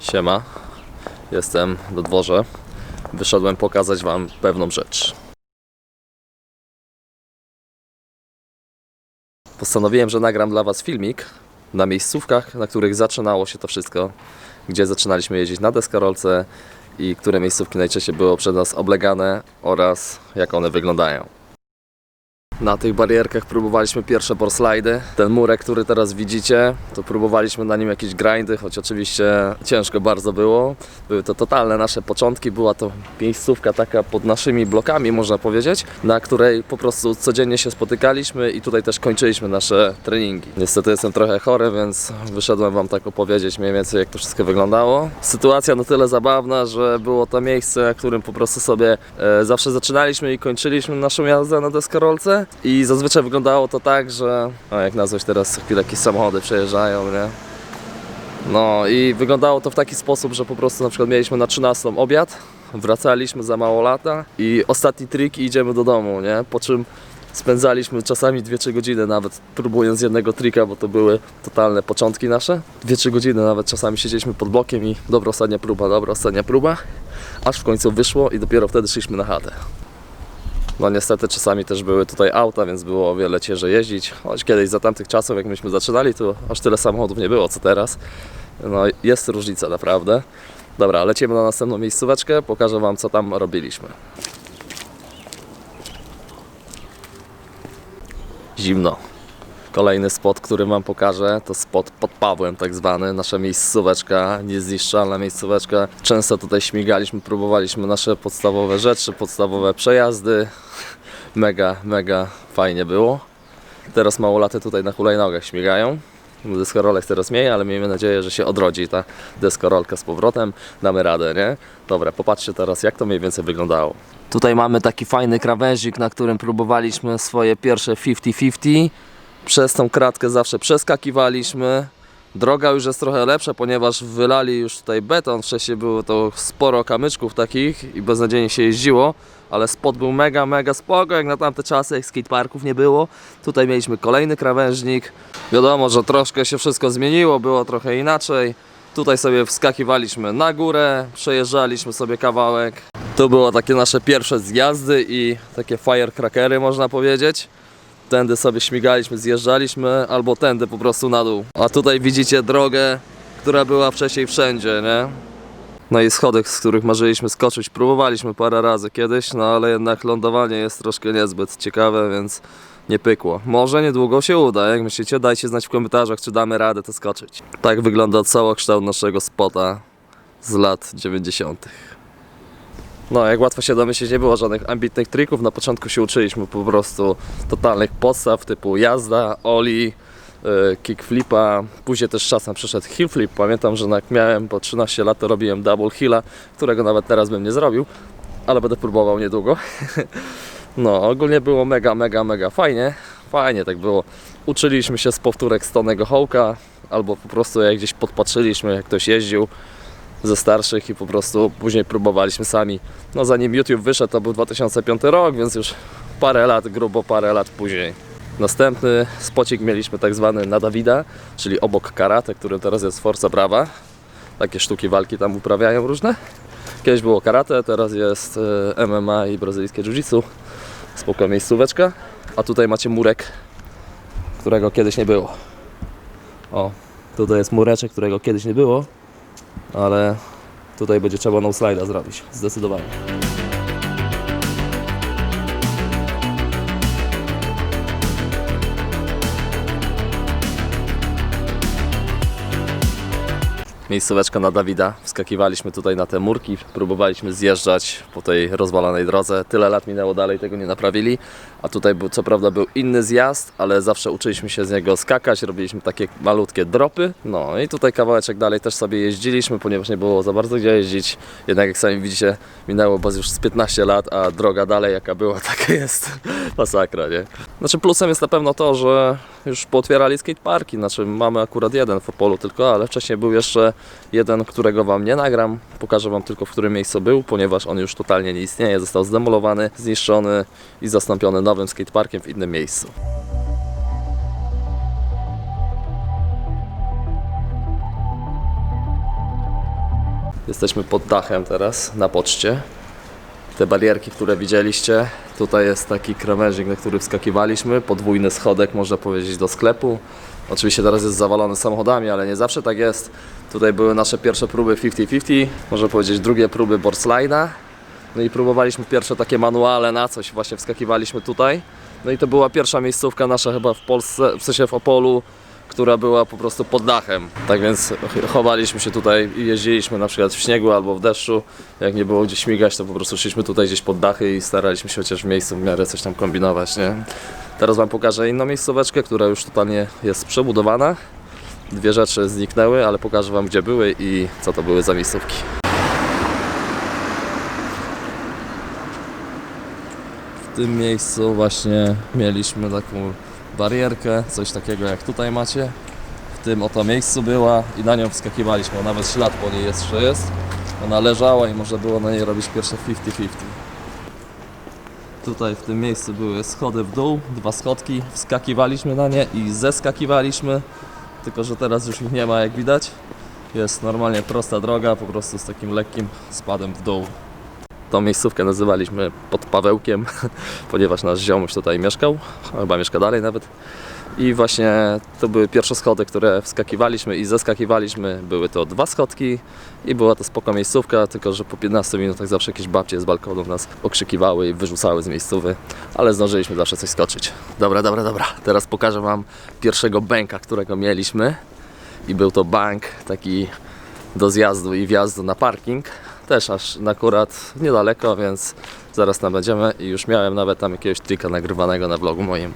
Siema, jestem do dworze. Wyszedłem pokazać Wam pewną rzecz. Postanowiłem, że nagram dla Was filmik na miejscówkach, na których zaczynało się to wszystko, gdzie zaczynaliśmy jeździć na deskorolce i które miejscówki najczęściej były przez nas oblegane oraz jak one wyglądają. Na tych barierkach próbowaliśmy pierwsze borslajdy. Ten murek, który teraz widzicie, to próbowaliśmy na nim jakieś grindy, choć oczywiście ciężko bardzo było. Były to totalne nasze początki, była to miejscówka taka pod naszymi blokami, można powiedzieć, na której po prostu codziennie się spotykaliśmy i tutaj też kończyliśmy nasze treningi. Niestety jestem trochę chory, więc wyszedłem Wam tak opowiedzieć mniej więcej jak to wszystko wyglądało. Sytuacja na tyle zabawna, że było to miejsce, na którym po prostu sobie e, zawsze zaczynaliśmy i kończyliśmy naszą jazdę na deskorolce i zazwyczaj wyglądało to tak, że a jak nazwać teraz co chwilę jakieś samochody przejeżdżają, nie? No i wyglądało to w taki sposób, że po prostu na przykład mieliśmy na 13 obiad, wracaliśmy za mało lata i ostatni trik i idziemy do domu, nie? Po czym spędzaliśmy czasami 2-3 godziny nawet próbując jednego trika, bo to były totalne początki nasze. 2-3 godziny nawet czasami siedzieliśmy pod blokiem i dobra ostatnia próba, dobra ostatnia próba, aż w końcu wyszło i dopiero wtedy szliśmy na chatę. No niestety czasami też były tutaj auta, więc było o wiele ciężej jeździć. Choć kiedyś za tamtych czasów, jak myśmy zaczynali, to aż tyle samochodów nie było co teraz. No jest różnica naprawdę. Dobra, lecimy na następną miejscóweczkę, pokażę Wam co tam robiliśmy. Zimno. Kolejny spot, który Wam pokażę, to spot pod Pawłem tak zwany, nasza miejscóweczka, niezniszczalna miejscóweczka. Często tutaj śmigaliśmy, próbowaliśmy nasze podstawowe rzeczy, podstawowe przejazdy. Mega, mega fajnie było. Teraz małolaty tutaj na hulajnogach śmigają. Deskorolek teraz mniej, ale miejmy nadzieję, że się odrodzi ta deskorolka z powrotem. Damy radę, nie? Dobra, popatrzcie teraz jak to mniej więcej wyglądało. Tutaj mamy taki fajny krawężik, na którym próbowaliśmy swoje pierwsze 50-50. Przez tą kratkę zawsze przeskakiwaliśmy. Droga już jest trochę lepsza, ponieważ wylali już tutaj beton. Wcześniej było to sporo kamyczków takich i beznadziejnie się jeździło, ale spot był mega, mega spoko, jak na tamte czasy, jak skateparków nie było. Tutaj mieliśmy kolejny krawężnik. Wiadomo, że troszkę się wszystko zmieniło, było trochę inaczej. Tutaj sobie wskakiwaliśmy na górę, przejeżdżaliśmy sobie kawałek. To było takie nasze pierwsze zjazdy i takie firecrackery można powiedzieć tędy sobie śmigaliśmy, zjeżdżaliśmy, albo tędy po prostu na dół. A tutaj widzicie drogę, która była wcześniej wszędzie, nie? No i schody, z których marzyliśmy skoczyć, próbowaliśmy parę razy kiedyś, no ale jednak lądowanie jest troszkę niezbyt ciekawe, więc nie pykło. Może niedługo się uda, jak myślicie, dajcie znać w komentarzach, czy damy radę to skoczyć. Tak wygląda całokształt naszego spota z lat 90. No, jak łatwo się domyślić, nie było żadnych ambitnych trików. Na początku się uczyliśmy po prostu totalnych podstaw typu jazda, oli, yy, kickflipa. Później też czasem przyszedł heel flip. Pamiętam, że jak miałem po 13 lat, to robiłem double heela, którego nawet teraz bym nie zrobił, ale będę próbował niedługo. No, ogólnie było mega, mega, mega fajnie. Fajnie tak było. Uczyliśmy się z powtórek Stonego Hołka, albo po prostu jak gdzieś podpatrzyliśmy, jak ktoś jeździł ze starszych i po prostu później próbowaliśmy sami. No zanim YouTube wyszedł to był 2005 rok, więc już parę lat, grubo parę lat później. Następny spocik mieliśmy tak zwany na Dawida, czyli obok karate, którym teraz jest Forza Brava. Takie sztuki walki tam uprawiają różne. Kiedyś było karate, teraz jest e, MMA i brazylijskie jiu-jitsu. Spoko miejscóweczka. A tutaj macie murek, którego kiedyś nie było. O, tutaj jest mureczek, którego kiedyś nie było ale tutaj będzie trzeba no slide'a zrobić, zdecydowanie. Miejscóweczka na Dawida. Wskakiwaliśmy tutaj na te murki, próbowaliśmy zjeżdżać po tej rozwalonej drodze. Tyle lat minęło dalej, tego nie naprawili. A tutaj był, co prawda był inny zjazd, ale zawsze uczyliśmy się z niego skakać, robiliśmy takie malutkie dropy. No i tutaj kawałeczek dalej też sobie jeździliśmy, ponieważ nie było za bardzo gdzie jeździć. Jednak jak sami widzicie, minęło bo już z 15 lat, a droga dalej jaka była, taka jest masakra, nie? Znaczy plusem jest na pewno to, że już pootwierali skateparki, znaczy mamy akurat jeden w Opolu tylko, ale wcześniej był jeszcze jeden, którego Wam nie nagram. Pokażę Wam tylko w którym miejscu był, ponieważ on już totalnie nie istnieje, został zdemolowany, zniszczony i zastąpiony nowym skateparkiem w innym miejscu. Jesteśmy pod dachem teraz, na poczcie. Te barierki, które widzieliście, tutaj jest taki krawężnik, na który wskakiwaliśmy, podwójny schodek, można powiedzieć, do sklepu. Oczywiście teraz jest zawalony samochodami, ale nie zawsze tak jest. Tutaj były nasze pierwsze próby 50-50, można powiedzieć drugie próby boardslida. No i próbowaliśmy pierwsze takie manuale na coś, właśnie wskakiwaliśmy tutaj. No i to była pierwsza miejscówka nasza chyba w Polsce, w sensie w Opolu, która była po prostu pod dachem. Tak więc ch- chowaliśmy się tutaj i jeździliśmy na przykład w śniegu albo w deszczu. Jak nie było gdzie śmigać, to po prostu szliśmy tutaj gdzieś pod dachy i staraliśmy się chociaż w miejscu w miarę coś tam kombinować, nie? Teraz Wam pokażę inną miejscóweczkę, która już totalnie jest przebudowana. Dwie rzeczy zniknęły, ale pokażę Wam gdzie były i co to były za miejscówki. W tym miejscu właśnie mieliśmy taką barierkę, coś takiego jak tutaj macie. W tym oto miejscu była i na nią wskakiwaliśmy, nawet ślad po niej jeszcze jest. Ona leżała i można było na niej robić pierwsze 50-50. Tutaj w tym miejscu były schody w dół, dwa schodki, wskakiwaliśmy na nie i zeskakiwaliśmy, tylko że teraz już ich nie ma jak widać. Jest normalnie prosta droga, po prostu z takim lekkim spadem w dół. Tą miejscówkę nazywaliśmy pod Pawełkiem, ponieważ nasz ziomuś tutaj mieszkał, chyba mieszka dalej nawet. I właśnie to były pierwsze schody, które wskakiwaliśmy i zeskakiwaliśmy. Były to dwa schodki i była to spoko miejscówka, tylko że po 15 minutach zawsze jakieś babcie z balkonu nas okrzykiwały i wyrzucały z miejscówy, ale zdążyliśmy zawsze coś skoczyć. Dobra, dobra, dobra. Teraz pokażę Wam pierwszego bęka, którego mieliśmy. I był to bank taki do zjazdu i wjazdu na parking. Też aż akurat niedaleko, więc zaraz tam będziemy i już miałem nawet tam jakiegoś trika nagrywanego na vlogu moim.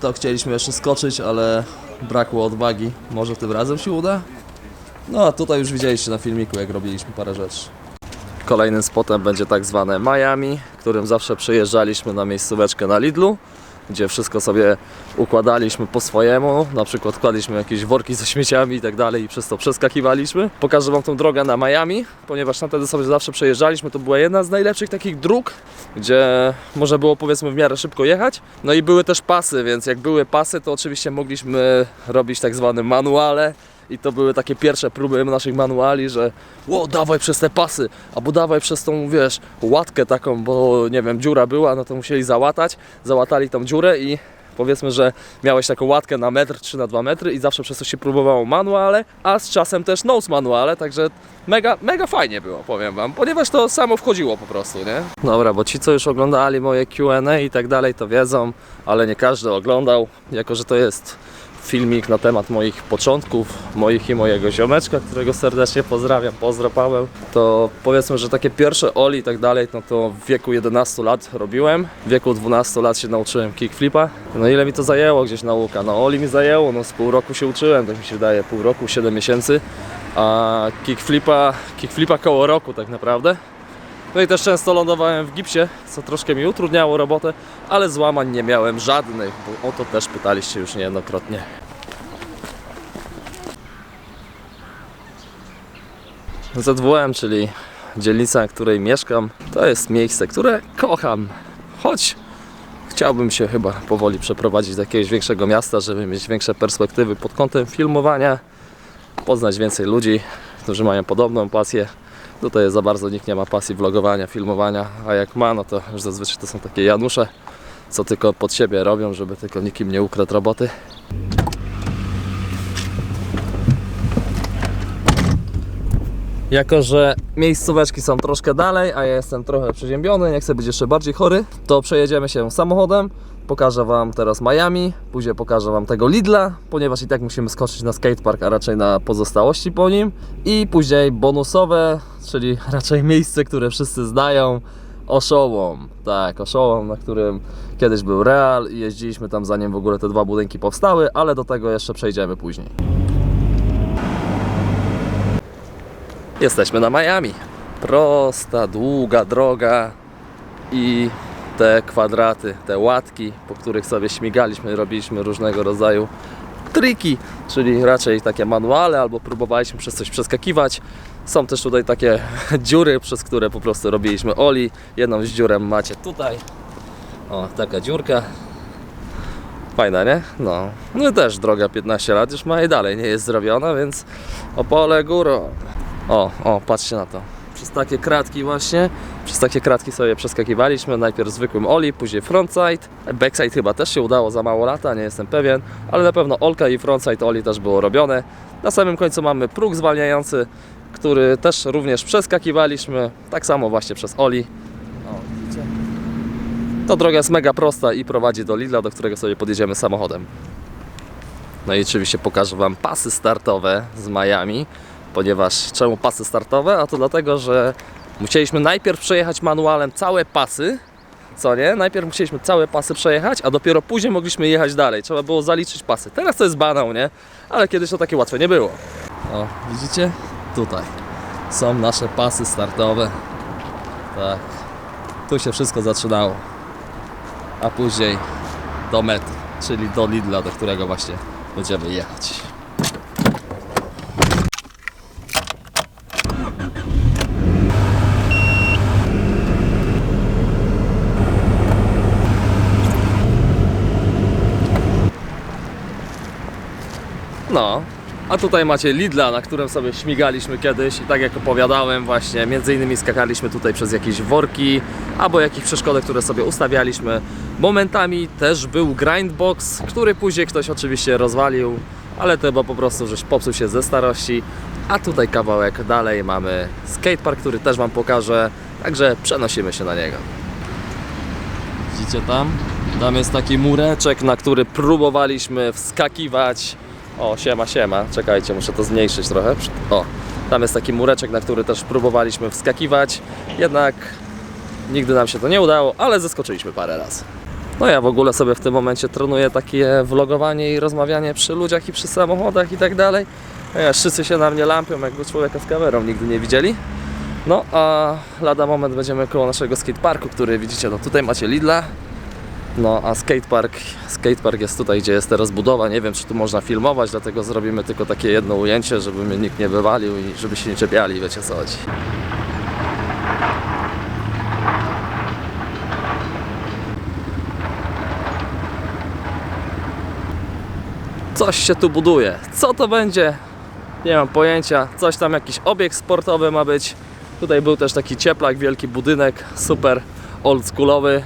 To chcieliśmy jeszcze skoczyć, ale brakło odwagi. Może tym razem się uda? No a tutaj już widzieliście na filmiku, jak robiliśmy parę rzeczy. Kolejnym spotem będzie tak zwane Miami, którym zawsze przyjeżdżaliśmy na miejscóweczkę na Lidlu, gdzie wszystko sobie układaliśmy po swojemu, na przykład kładliśmy jakieś worki ze śmieciami i tak dalej i przez to przeskakiwaliśmy. Pokażę Wam tą drogę na Miami, ponieważ tamtędy sobie zawsze przejeżdżaliśmy, to była jedna z najlepszych takich dróg, gdzie można było powiedzmy w miarę szybko jechać. No i były też pasy, więc jak były pasy, to oczywiście mogliśmy robić tak zwane manuale, i to były takie pierwsze próby naszych manuali, że ło, dawaj przez te pasy, albo dawaj przez tą, wiesz, łatkę taką, bo nie wiem, dziura była, no to musieli załatać, załatali tą dziurę i powiedzmy, że miałeś taką łatkę na metr czy na dwa metry i zawsze przez to się próbowało manuale, a z czasem też nose manuale, także mega, mega fajnie było, powiem Wam, ponieważ to samo wchodziło po prostu, nie? Dobra, bo ci, co już oglądali moje Q&A i tak dalej, to wiedzą, ale nie każdy oglądał, jako że to jest filmik na temat moich początków, moich i mojego ziomeczka, którego serdecznie pozdrawiam, pozdro Paweł, to powiedzmy, że takie pierwsze oli i tak dalej, no to w wieku 11 lat robiłem, w wieku 12 lat się nauczyłem kickflipa, no ile mi to zajęło gdzieś nauka, no oli mi zajęło, no z pół roku się uczyłem, tak mi się wydaje, pół roku, 7 miesięcy, a kickflipa, kickflipa koło roku tak naprawdę. No i też często lądowałem w gipsie, co troszkę mi utrudniało robotę, ale złamań nie miałem żadnych, bo o to też pytaliście już niejednokrotnie. ZWM, czyli dzielnica, w której mieszkam, to jest miejsce, które kocham, choć chciałbym się chyba powoli przeprowadzić do jakiegoś większego miasta, żeby mieć większe perspektywy pod kątem filmowania, poznać więcej ludzi, którzy mają podobną pasję. Tutaj za bardzo nikt nie ma pasji vlogowania, filmowania, a jak ma, no to już zazwyczaj to są takie Janusze, co tylko pod siebie robią, żeby tylko nikim nie ukradł roboty. Jako, że miejscóweczki są troszkę dalej, a ja jestem trochę przeziębiony, nie chcę być jeszcze bardziej chory, to przejedziemy się samochodem. Pokażę Wam teraz Miami, później pokażę Wam tego Lidla, ponieważ i tak musimy skoczyć na skatepark, a raczej na pozostałości po nim. I później bonusowe, czyli raczej miejsce, które wszyscy znają, Oszołom. Tak, Oszołom, na którym kiedyś był Real i jeździliśmy tam zanim w ogóle te dwa budynki powstały, ale do tego jeszcze przejdziemy później. Jesteśmy na Miami. Prosta, długa droga i te kwadraty, te łatki, po których sobie śmigaliśmy, robiliśmy różnego rodzaju triki, czyli raczej takie manuale, albo próbowaliśmy przez coś przeskakiwać. Są też tutaj takie dziury, przez które po prostu robiliśmy oli. Jedną z dziurem macie tutaj. O, taka dziurka. Fajna, nie? No. No też droga 15 lat już ma i dalej nie jest zrobiona, więc opole górą. O, o, patrzcie na to. Przez takie kratki właśnie, przez takie kratki sobie przeskakiwaliśmy. Najpierw zwykłym oli, później frontside. Backside chyba też się udało za mało lata, nie jestem pewien, ale na pewno olka i frontside oli też było robione. Na samym końcu mamy próg zwalniający, który też również przeskakiwaliśmy, tak samo właśnie przez oli. To droga jest mega prosta i prowadzi do Lidla, do którego sobie podjedziemy samochodem. No i oczywiście pokażę Wam pasy startowe z Miami, ponieważ czemu pasy startowe? A to dlatego, że musieliśmy najpierw przejechać manualem całe pasy, co nie? Najpierw musieliśmy całe pasy przejechać, a dopiero później mogliśmy jechać dalej. Trzeba było zaliczyć pasy. Teraz to jest banał, nie? Ale kiedyś to takie łatwe nie było. O, widzicie? Tutaj są nasze pasy startowe. Tak. Tu się wszystko zaczynało. A później do mety, czyli do Lidla, do którego właśnie będziemy jechać. No, a tutaj macie Lidla, na którym sobie śmigaliśmy kiedyś i tak jak opowiadałem właśnie, między innymi skakaliśmy tutaj przez jakieś worki albo jakieś przeszkody, które sobie ustawialiśmy. Momentami też był grindbox, który później ktoś oczywiście rozwalił, ale to chyba po prostu, żeś popsuł się ze starości. A tutaj kawałek dalej mamy skatepark, który też Wam pokażę, także przenosimy się na niego. Widzicie tam? Tam jest taki mureczek, na który próbowaliśmy wskakiwać. O, siema, siema. Czekajcie, muszę to zmniejszyć trochę. O, tam jest taki mureczek, na który też próbowaliśmy wskakiwać. Jednak nigdy nam się to nie udało, ale zaskoczyliśmy parę razy. No ja w ogóle sobie w tym momencie trenuję takie vlogowanie i rozmawianie przy ludziach i przy samochodach i tak dalej. Ja, wszyscy się na mnie lampią, jakby człowieka z kamerą nigdy nie widzieli. No a lada moment będziemy koło naszego skateparku, który widzicie, no tutaj macie Lidla. No a skatepark, skatepark jest tutaj, gdzie jest teraz budowa. Nie wiem, czy tu można filmować, dlatego zrobimy tylko takie jedno ujęcie, żeby mnie nikt nie wywalił i żeby się nie czepiali, wiecie co chodzi. Coś się tu buduje. Co to będzie? Nie mam pojęcia. Coś tam, jakiś obiekt sportowy ma być. Tutaj był też taki cieplak, wielki budynek, super oldschoolowy.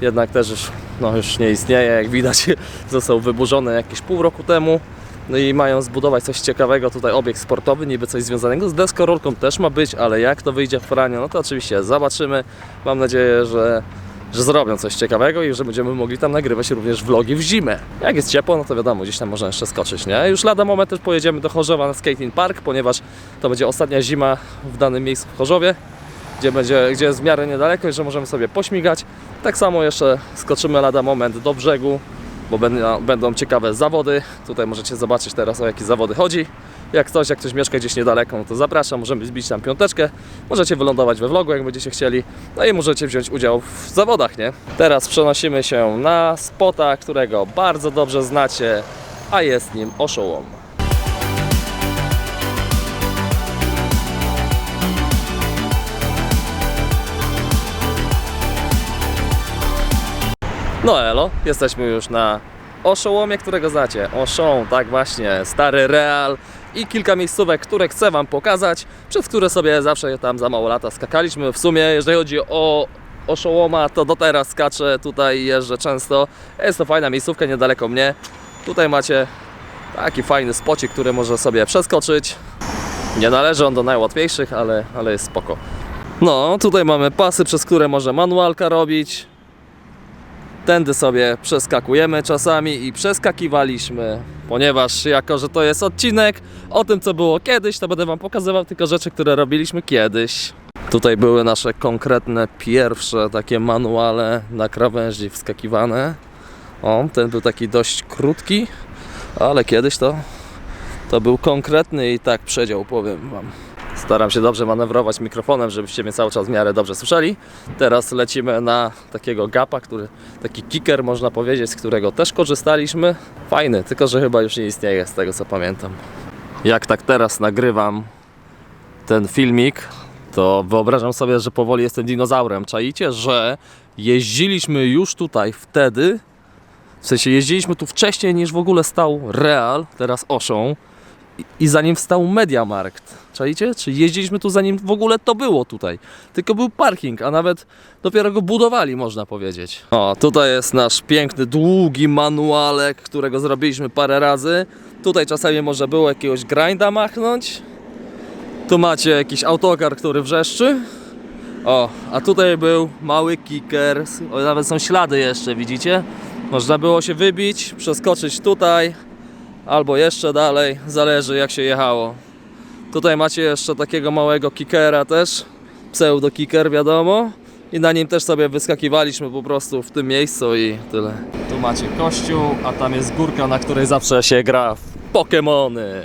Jednak też już, no, już nie istnieje, jak widać został wyburzony jakieś pół roku temu. No i mają zbudować coś ciekawego, tutaj obiekt sportowy, niby coś związanego z deskorolką też ma być, ale jak to wyjdzie w praniu, no to oczywiście zobaczymy. Mam nadzieję, że że zrobią coś ciekawego i że będziemy mogli tam nagrywać również vlogi w zimę. Jak jest ciepło, no to wiadomo, gdzieś tam można jeszcze skoczyć, nie? Już lada moment też pojedziemy do Chorzowa na skating park, ponieważ to będzie ostatnia zima w danym miejscu w Chorzowie, gdzie, będzie, gdzie jest w miarę niedaleko i że możemy sobie pośmigać. Tak samo jeszcze skoczymy lada moment do brzegu, bo będą, ciekawe zawody. Tutaj możecie zobaczyć teraz o jakie zawody chodzi. Jak ktoś, jak ktoś mieszka gdzieś niedaleko, no to zapraszam, możemy zbić tam piąteczkę. Możecie wylądować we vlogu, jak będziecie chcieli. No i możecie wziąć udział w zawodach, nie? Teraz przenosimy się na spota, którego bardzo dobrze znacie, a jest nim oszołom. No elo, jesteśmy już na Oszołomie, którego znacie. Oszą, tak właśnie, stary real i kilka miejscówek, które chcę Wam pokazać, przez które sobie zawsze tam za mało lata skakaliśmy. W sumie, jeżeli chodzi o Oszołoma, to do teraz skaczę, tutaj jeżdżę często. Jest to fajna miejscówka niedaleko mnie. Tutaj macie taki fajny spocik, który może sobie przeskoczyć. Nie należy on do najłatwiejszych, ale, ale jest spoko. No, tutaj mamy pasy, przez które może manualka robić. Tędy sobie przeskakujemy czasami i przeskakiwaliśmy, ponieważ jako, że to jest odcinek o tym, co było kiedyś, to będę Wam pokazywał tylko rzeczy, które robiliśmy kiedyś. Tutaj były nasze konkretne pierwsze takie manuale na krawędzi wskakiwane. O, ten był taki dość krótki, ale kiedyś to, to był konkretny i tak przedział, powiem Wam. Staram się dobrze manewrować mikrofonem, żebyście mnie cały czas w miarę dobrze słyszeli. Teraz lecimy na takiego gapa, który taki kicker można powiedzieć, z którego też korzystaliśmy. Fajny, tylko że chyba już nie istnieje z tego co pamiętam. Jak tak teraz nagrywam, ten filmik, to wyobrażam sobie, że powoli jestem dinozaurem. Czaicie, że jeździliśmy już tutaj wtedy, w sensie jeździliśmy tu wcześniej niż w ogóle stał Real, teraz Oszą i- zanim wstał Mediamarkt. Czaicie? Czy jeździliśmy tu zanim w ogóle to było tutaj? Tylko był parking, a nawet dopiero go budowali, można powiedzieć. O, tutaj jest nasz piękny, długi manualek, którego zrobiliśmy parę razy. Tutaj czasami można było jakiegoś grinda machnąć. Tu macie jakiś autokar, który wrzeszczy. O, a tutaj był mały kicker. O, nawet są ślady jeszcze, widzicie? Można było się wybić, przeskoczyć tutaj, albo jeszcze dalej, zależy jak się jechało. Tutaj macie jeszcze takiego małego kickera też, pseudo kicker wiadomo. I na nim też sobie wyskakiwaliśmy po prostu w tym miejscu i tyle. Tu macie kościół, a tam jest górka, na której zawsze się gra w Pokemony.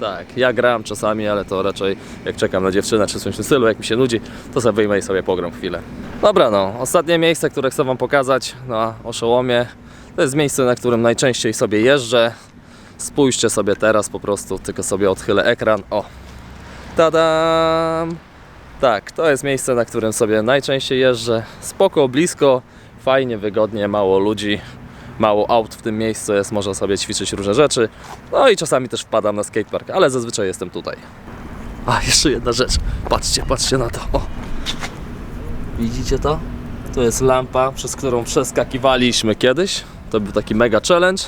Tak, ja gram czasami, ale to raczej jak czekam na dziewczynę czy coś w stylu, jak mi się nudzi, to sobie wyjmę i sobie pogram chwilę. Dobra no, ostatnie miejsce, które chcę Wam pokazać na Oszołomie, to jest miejsce, na którym najczęściej sobie jeżdżę. Spójrzcie sobie teraz po prostu, tylko sobie odchylę ekran. O, tadam! Tak, to jest miejsce, na którym sobie najczęściej jeżdżę. Spoko, blisko, fajnie, wygodnie, mało ludzi, mało aut w tym miejscu jest, można sobie ćwiczyć różne rzeczy. No i czasami też wpadam na skatepark, ale zazwyczaj jestem tutaj. A, jeszcze jedna rzecz. Patrzcie, patrzcie na to. O. Widzicie to? To jest lampa, przez którą przeskakiwaliśmy kiedyś. To był taki mega challenge.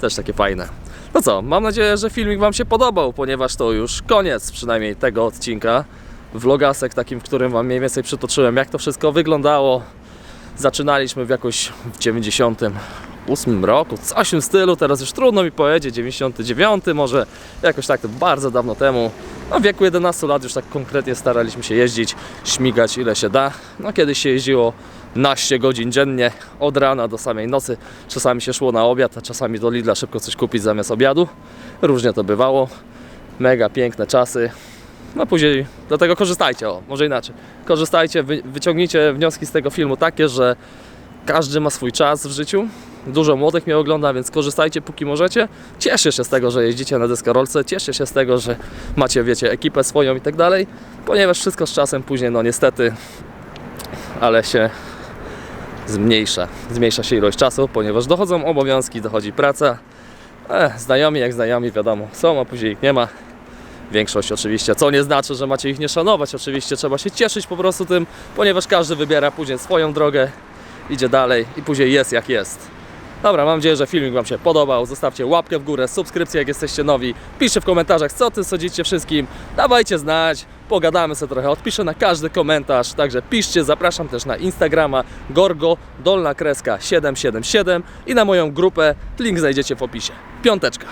Też takie fajne. No co, mam nadzieję, że filmik Wam się podobał, ponieważ to już koniec przynajmniej tego odcinka. Vlogasek takim, w którym Wam mniej więcej przytoczyłem, jak to wszystko wyglądało. Zaczynaliśmy w jakoś w 98 roku, w tym stylu, teraz już trudno mi powiedzieć, 99 może, jakoś tak bardzo dawno temu. No w wieku 11 lat już tak konkretnie staraliśmy się jeździć, śmigać ile się da. No kiedyś się jeździło naście godzin dziennie, od rana do samej nocy. Czasami się szło na obiad, a czasami do Lidla szybko coś kupić zamiast obiadu. Różnie to bywało. Mega piękne czasy. No później, dlatego korzystajcie, o, może inaczej. Korzystajcie, wy, wyciągnijcie wnioski z tego filmu takie, że każdy ma swój czas w życiu. Dużo młodych mnie ogląda, więc korzystajcie póki możecie. Cieszcie się z tego, że jeździcie na deskorolce, cieszcie się z tego, że macie, wiecie, ekipę swoją i tak dalej, ponieważ wszystko z czasem później, no niestety, ale się zmniejsza. Zmniejsza się ilość czasu, ponieważ dochodzą obowiązki, dochodzi praca. E, znajomi jak znajomi, wiadomo, są, a później ich nie ma. Większość oczywiście, co nie znaczy, że macie ich nie szanować. Oczywiście trzeba się cieszyć po prostu tym, ponieważ każdy wybiera później swoją drogę, idzie dalej i później jest jak jest. Dobra, mam nadzieję, że filmik Wam się podobał. Zostawcie łapkę w górę, subskrypcję jak jesteście nowi. Piszcie w komentarzach, co Ty sądzicie wszystkim. Dawajcie znać, pogadamy sobie trochę, odpiszę na każdy komentarz. Także piszcie, zapraszam też na Instagrama Gorgo, dolna kreska 777 i na moją grupę. Link znajdziecie w opisie. Piąteczka.